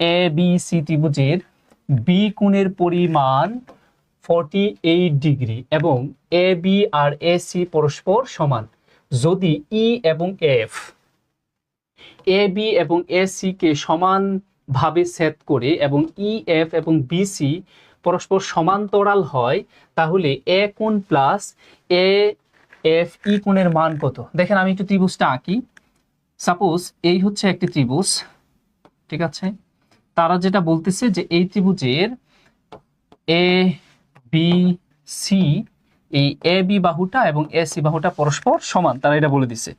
এ B C ত্রিভুজের B কোণের পরিমাণ ফর্টি এইট ডিগ্রি এবং A B R A C পরস্পর সমান। যদি ই এবং এফ এ বি এবং এ সি কে সমানভাবে সেট করে এবং ই এফ এবং বিসি পরস্পর সমান্তরাল হয়, তাহলে এ কোণ প্লাস এ এফ ই কোণের মান কত? দেখেন আমি একটু ত্রিভুজটা আঁকি। সাপোজ এই হচ্ছে একটি ত্রিভুজ, ঠিক আছে? তারা যেটা বলতেছে যে এই ত্রিভুজের এ বি সি এই এ বি বাহুটা এবং এ সি বাহুটা পরস্পর সমান, তারা এটা বলে দিছে।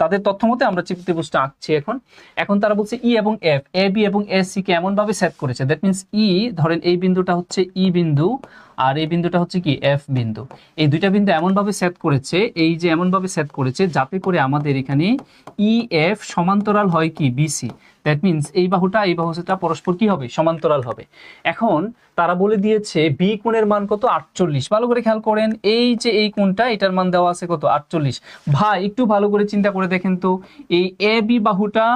তাদের তথ্য মতে আমরা ত্রিভুজটা আঁকছি এখন এখন তারা বলছে ই এবং এফ এ বি এবং এ সি কে এমনভাবে সেট করেছে দ্যাট মিনস ই ধরেন এই বিন্দুটা হচ্ছে ই বিন্দু, আর এই বিন্দুটা হচ্ছে কি এফ বিন্দু। এই দুইটা বিন্দু এমনভাবে সেট করেছে, এই যে এমনভাবে সেট করেছে, যাতে করে আমাদের এখানে ই এফ সমান্তরাল হয় কি বিসি দ্যাট মিনস এই বাহুটা এই বাহুটা পরস্পর কি হবে? সমান্তরাল হবে। এখন তারা বলে দিয়েছে বি কোণের মান কত? আটচল্লিশ। ভালো করে খেয়াল করেন, এই যে এই কোণটা, এটার মান দেওয়া আছে কত? আটচল্লিশ। ভাই, একটু ভালো করে চিন্তা করে দেখেন তো, এই এ বি বাহুটা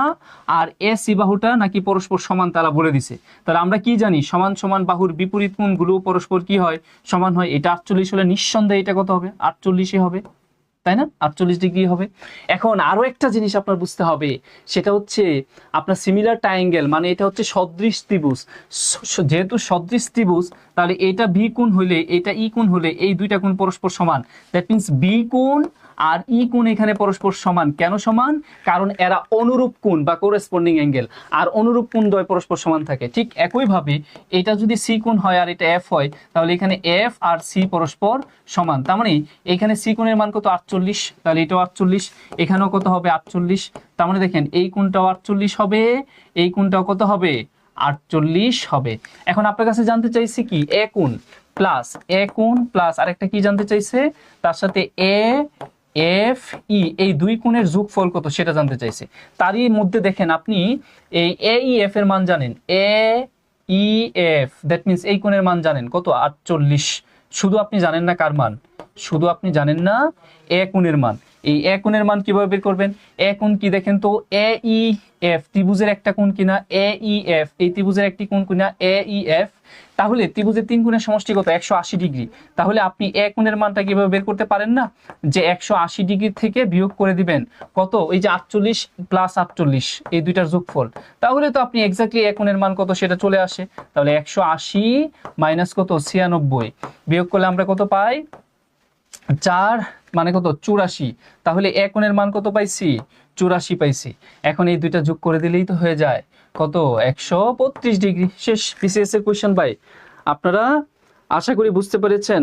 আর এ সি বাহুটা নাকি পরস্পর সমান তারা বলে দিছে। তাহলে আমরা কি জানি? সমান সমান বাহুর বিপরীত কোণগুলো পরস্পর কি হয়? সমান হয়। এটা আটচল্লিশ হলে নিঃসন্দেহে এটা কত হবে? আটচল্লিশই হবে। তাই না? আটচল্লিশ ডিগ্রি হবে। এখন আরও একটা জিনিস আপনার বুঝতে হবে, সেটা হচ্ছে আপনার সিমিলার ট্রায়াঙ্গেল মানে এটা হচ্ছে সদৃশ ত্রিভুজ। যেহেতু সদৃশ ত্রিভুজ, তাহলে এটা বি কোণ হলে, এটা ই কোণ হলে এই দুইটা কোণ পরস্পর সমান। দ্যাট মিনস বি কোণ আর ই কোণ এখানে পরস্পর সমান। কেন সমান? কারণ এরা অনুরূপ কোণ বা কোরেসপন্ডিং অ্যাঙ্গেল আর অনুরূপ কোণ দ্বয় পরস্পর সমান থাকে। ঠিক একইভাবে এটা যদি সি কোণ হয় আর এটা এফ হয়, তাহলে এখানে এফ আর সি পরস্পর সমান। তার মানে এখানে সি কোণের মান কত? আটচল্লিশ। তাহলে এটাও আটচল্লিশ, এখানেও কত হবে আটচল্লিশ? তার মানে দেখেন, এই কোনটাও আটচল্লিশ হবে, এই কোনটাও কত হবে? আটচল্লিশ হবে। এখন আপনার কাছে জানতে চাইছি কি? এ কোণ প্লাস, এ কোণ প্লাস আরেকটা কি জানতে চাইছে? তার সাথে এ, এফ, ই, এই দুই কোণের যোগফল কত সেটা জানতে চাইছে। তারই মধ্যে দেখেন আপনি এই এ, ই, এফ এর মান জানেন। A, E, F that means এই কোণের মান জানেন। কত? আটচল্লিশ। শুধু আপনি জানেন না কার মান? শুধু আপনি জানেন না এক উনের মান। এই এ কোণের মান কীভাবে বের করবেন? এ কোণ কি দেখেন তো? এ ই এফ, ত্রিভুজের একটা কোণ কিনা? এ ই এফ, এই ত্রিভুজের একটি কোণ কিনা? A E F. তাহলে ত্রিভুজের তিন কোণের সমষ্টি কত? একশো আশি ডিগ্রি। তাহলে আপনি এ কোণের মানটা কীভাবে বের করতে পারেন না? যে একশো আশি ডিগ্রি থেকে বিয়োগ করে দিবেন। কত? এই যে আটচল্লিশ প্লাস আটচল্লিশ, এই দুইটার যোগফল। তাহলে তো আপনি এক্স্যাক্টলি এ কোণের মান কত সেটা চলে আসে। তাহলে একশো আশি মাইনাস কত? ছিয়ানব্বই। বিয়োগ করলে আমরা কত পাই? চার মানে কত? চুরাশি। তাহলে একনের মান কত পাইছি? চুরাশি পাইছি। এখন এই দুইটা যোগ করে দিলেই তো হয়ে যায়। কত? একশো বত্রিশ ডিগ্রি। শেষ বিসিএস এর কোয়েশ্চেন ভাই। আপনারা আশা করি বুঝতে পেরেছেন।